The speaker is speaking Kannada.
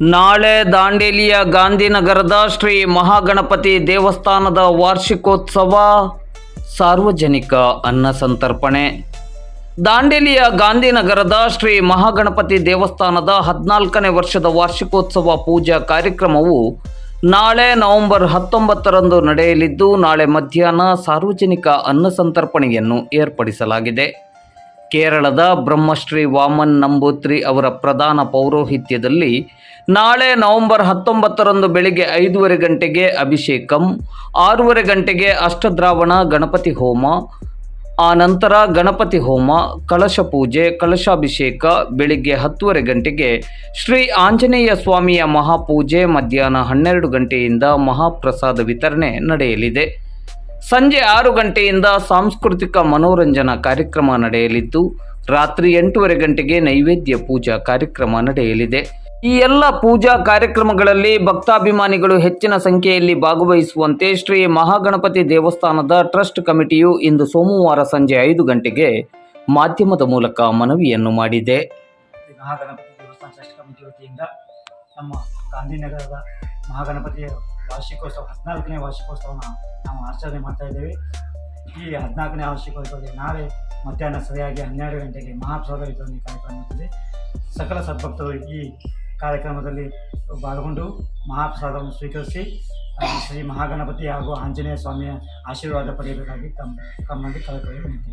ನಾಳೆ ದಾಂಡೇಲಿಯ ಗಾಂಧಿನಗರದ ಶ್ರೀ ಮಹಾಗಣಪತಿ ದೇವಸ್ಥಾನದ ವಾರ್ಷಿಕೋತ್ಸವ, ಸಾರ್ವಜನಿಕ ಅನ್ನ ಸಂತರ್ಪಣೆ. ದಾಂಡೇಲಿಯ ಗಾಂಧಿನಗರದ ಶ್ರೀ ಮಹಾಗಣಪತಿ ದೇವಸ್ಥಾನದ ಹದಿನಾಲ್ಕನೇ ವರ್ಷದ ವಾರ್ಷಿಕೋತ್ಸವ ಪೂಜಾ ಕಾರ್ಯಕ್ರಮವು ನಾಳೆ ನವೆಂಬರ್ ಹತ್ತೊಂಬತ್ತರಂದು ನಡೆಯಲಿದ್ದು, ನಾಳೆ ಮಧ್ಯಾಹ್ನ ಸಾರ್ವಜನಿಕ ಅನ್ನ ಸಂತರ್ಪಣೆಯನ್ನು ಏರ್ಪಡಿಸಲಾಗಿದೆ. ಕೇರಳದ ಬ್ರಹ್ಮಶ್ರೀ ವಾಮನ್ ನಂಬೂತ್ರಿ ಅವರ ಪ್ರಧಾನ ಪೌರೋಹಿತ್ಯದಲ್ಲಿ ನಾಳೆ ನವೆಂಬರ್ ಹತ್ತೊಂಬತ್ತರಂದು ಬೆಳಿಗ್ಗೆ ಐದೂವರೆ ಗಂಟೆಗೆ ಅಭಿಷೇಕಂ, ಆರೂವರೆ ಗಂಟೆಗೆ ಅಷ್ಟದ್ರಾವಣ ಗಣಪತಿ ಹೋಮ, ಆ ನಂತರ ಗಣಪತಿ ಹೋಮ ಕಳಶ ಪೂಜೆ ಕಳಶಾಭಿಷೇಕ ಬೆಳಿಗ್ಗೆ ಹತ್ತುವರೆ ಗಂಟೆಗೆ ಶ್ರೀ ಆಂಜನೇಯ ಸ್ವಾಮಿಯ ಮಹಾಪೂಜೆ, ಮಧ್ಯಾಹ್ನ ಹನ್ನೆರಡು ಗಂಟೆಯಿಂದ ಮಹಾಪ್ರಸಾದ ವಿತರಣೆ ನಡೆಯಲಿದೆ. ಸಂಜೆ ಆರು ಗಂಟೆಯಿಂದ ಸಾಂಸ್ಕೃತಿಕ ಮನೋರಂಜನಾ ಕಾರ್ಯಕ್ರಮ ನಡೆಯಲಿದ್ದು, ರಾತ್ರಿ ಎಂಟೂವರೆ ಗಂಟೆಗೆ ನೈವೇದ್ಯ ಪೂಜಾ ಕಾರ್ಯಕ್ರಮ ನಡೆಯಲಿದೆ. ಈ ಎಲ್ಲ ಪೂಜಾ ಕಾರ್ಯಕ್ರಮಗಳಲ್ಲಿ ಭಕ್ತಾಭಿಮಾನಿಗಳು ಹೆಚ್ಚಿನ ಸಂಖ್ಯೆಯಲ್ಲಿ ಭಾಗವಹಿಸುವಂತೆ ಶ್ರೀ ಮಹಾಗಣಪತಿ ದೇವಸ್ಥಾನದ ಟ್ರಸ್ಟ್ ಕಮಿಟಿಯು ಇಂದು ಸೋಮವಾರ ಸಂಜೆ ಐದು ಗಂಟೆಗೆ ಮಾಧ್ಯಮದ ಮೂಲಕ ಮನವಿಯನ್ನು ಮಾಡಿದೆ. ಮಹಾಗಣಪತಿ ದೇವಸ್ಥಾನ ಟ್ರಸ್ಟ್ ಕಮಿಟಿ ವತಿಯಿಂದ ನಮ್ಮ ಗಾಂಧಿನಗರದ ಮಹಾಗಣಪತಿಯ ವಾರ್ಷಿಕೋತ್ಸವ, ಹದಿನಾಲ್ಕನೇ ವಾರ್ಷಿಕೋತ್ಸವನ ನಾವು ಆಚರಣೆ ಮಾಡ್ತಾ ಇದ್ದೇವೆ. ಈ ಹದಿನಾಲ್ಕನೇ ವಾರ್ಷಿಕೋತ್ಸವದಲ್ಲಿ ನಾಳೆ ಮಧ್ಯಾಹ್ನ ಸರಿಯಾಗಿ ಹನ್ನೆರಡು ಗಂಟೆಗೆ ಮಹಾಪ್ರಸಾದ ವಿತರಣೆ ಕಾರ್ಯಕ್ರಮ ಸಕಲ ಸದ್ಭಕ್ತರು ಈ ಕಾರ್ಯಕ್ರಮದಲ್ಲಿ ಪಾಲ್ಗೊಂಡು ಮಹಾಪ್ರಸಾದವನ್ನು ಸ್ವೀಕರಿಸಿ ಶ್ರೀ ಮಹಾಗಣಪತಿ ಹಾಗೂ ಆಂಜನೇಯ ಸ್ವಾಮಿಯ ಆಶೀರ್ವಾದ ಪಡೆಯಬೇಕಾಗಿ ತಮ್ಮ ತಮ್ಮಲ್ಲಿ ಕಳಕಳಿ ವಿನಂತಿ